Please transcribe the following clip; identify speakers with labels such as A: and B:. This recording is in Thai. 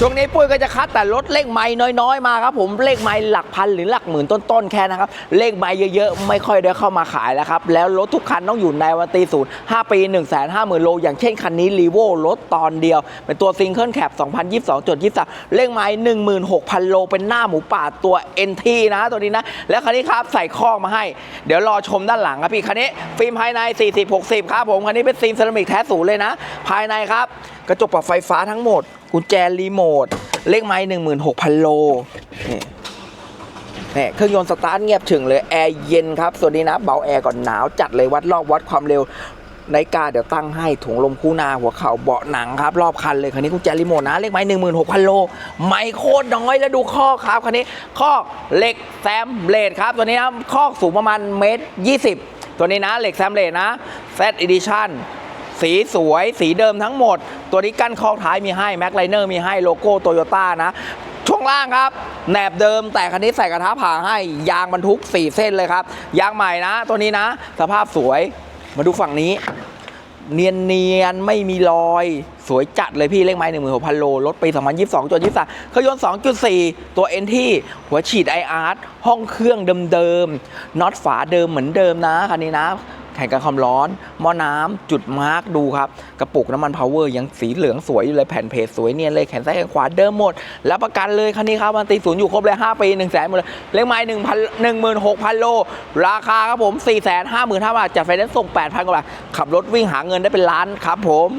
A: ช่วงนี้ปุ้ยก็จะคัดแต่รถเลขไม้น้อยๆมาครับผมเลขไม้หลักพันหรือหลักหมื่นต้นๆแค่นะครับเลขไม้เยอะๆ ไม่ค่อยได้เข้ามาขายแล้วครับแล้วรถทุกคันต้องอยู่ในวันตีศูนย์5ปี1 5 0 0 0 0 โล อย่างเช่นคันนี้รีโวรถตอนเดียว เป็นตัวซิงเกิลแคป2022จด23 เลขไม้16,000 โล เป็นหน้าหมูป่าตัว NT นะตัวนี้นะ แล้วคันนี้ครับใส่คอกมาให้ เดี๋ยวรอชมด้านหลังครับพี่คันนี้ฟิล์มภายใน 40-60 ครับผมคันนี้เป็นฟิล์มเซรามิกแท้ศูนย์เลยนะ ภายในครับกระจกปรับไฟฟ้าทั้งหมดกุญแจรีโมทเลขไม้16,000โลนี่นี่เครื่องยนต์สตาร์ทเงียบถึงเลย แอร์เย็นครับ ส่วนนี้นะ เบาแอร์ก่อนหนาวจัดเลยวัดรอบวัดความเร็วในาฬิกาเดี๋ยวตั้งให้ถุงลมคู่หนาหัวเข่าเบาะหนังครับ รอบคันเลย คันนี้กุญแจรีโมทนะ เลขไม้16,000โล ไม่โคตรน้อยแล้วดูข้อครับ คันนี้ข้อเหล็กแซมเบลดครับ ตัวนี้นะข้อสูงประมาณเมตร20ตัวนี้นะเหล็กแซมเบลดนะ Z Edition สีสวยสีเดิมทั้งหมด ตัวนี้กั้นคอกท้ายมีให้แม็กไลเนอร์มีให้โลโก้โตโยต้านะช่วงล่างครับแหนบเดิมแต่คันนี้ใส่กระทะผ่าให้ยางบรรทุก 4 เส้นเลยครับ ยางใหม่นะ ตัวนี้นะ สภาพสวยมาดูฝั่งนี้ เนียนเนียนๆไม่มีรอย สวยจัดเลยพี่เลขไม้หนึ่งหมื่นหกพันโลรถปี2022จน23เครื่องยนต์2.4ตัวเอ็นที่หัวฉีดไออาร์ห้องเครื่องเดิมๆน็อตฝาเดิมเหมือนเดิมนะคันนี้นะ แข่งกันความร้อนหม้อน้ำจุดมาร์กดูครับ กระปุกน้ำมันพาวเวอร์ยังสีเหลืองสวยอยู่เลยแผ่นเพจสวยเนียนเลยแขนซ้ายแขนขวาเดิมหมด แล้วประกันเลยคันนี้ครับมันตีศูนย์อยู่ครบเลย 5 ปี1นึ่งแสนหมดเลยเลขไม้หนึ่งพันหนึ่งหมื่นหกพันโล ราคาครับผม4ี่แสนห้าหมื่นห้าบาทจัดไฟแนนซ์ส่งแปดพันกว่าบาทขับรถวิ่งหาเงินได้เป็นล้านครับผม